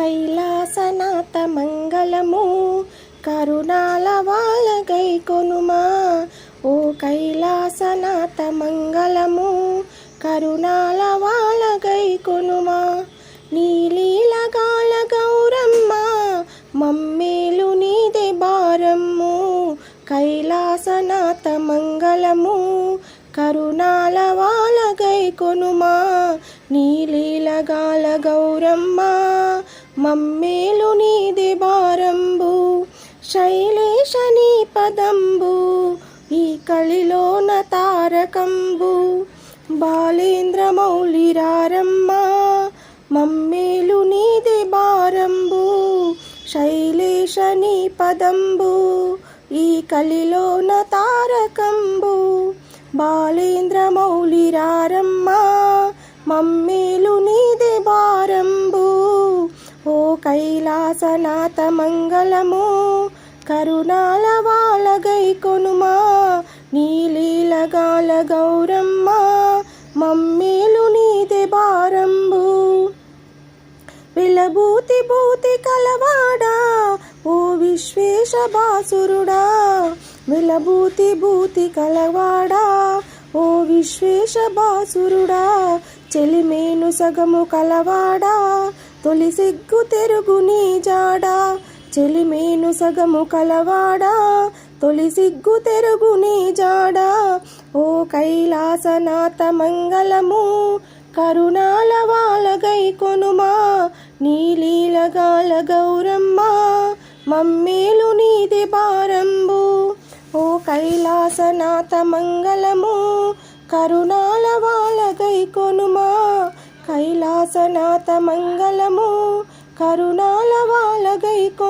కైలాసనాథ మంగళము కరుణాల వాలగై కొనుమా. ఓ కైలాసనాథ మంగళము కరుణాల వాలగై కొనుమా నీలీలగాల గౌరమ్మ మమ్మేలు నీదే భారమ్ము కైలాసనాథ మంగళము కరుణాల వాలగై కొనుమా నీలీలగాల గౌరమ్మ మమ్మేలు నీది భారంబు శైలేశ నీ పదంబు ఈ కలిలోన తారకంబు. బాలేంద్ర మౌలిరారమ్మ మమ్మేలు నీది భారంబు శైలేశ నీ పదంబు ఈ కలిలోన తారకంబు. బాలేంద్ర మౌలిరారమ్మ మమ్మేలు విలాసనాథ మంగళము కరుణాల వాలగై కొనుమా. నీలీలగాల గౌరమ్మ. మమ్మేలు నీదే భారంబు విలభూతి భూతి కలవాడా. ఓ విశ్వేశ బాసురుడా. విలభూతి భూతి కలవాడా. ఓ విశ్వేశ బాసురుడా. చెలిమేను సగము కలవాడా. తొలి సిగ్గు తెరుగు నీ జాడా చెలిమేను సగము కలవాడా. తొలి సిగ్గు తెరుగు నీ జాడా ఓ కైలాసనాథ మంగళము. కరుణాల వాలగై కొనుమా నీలీలగాల గౌరమ్మ. మమ్మేలు నీది భారంబు ఓ కైలాసనాథ మంగళము. కరుణాల వాలగై దాసనాథ మంగళము కరుణాల వాళ్ళ గైకో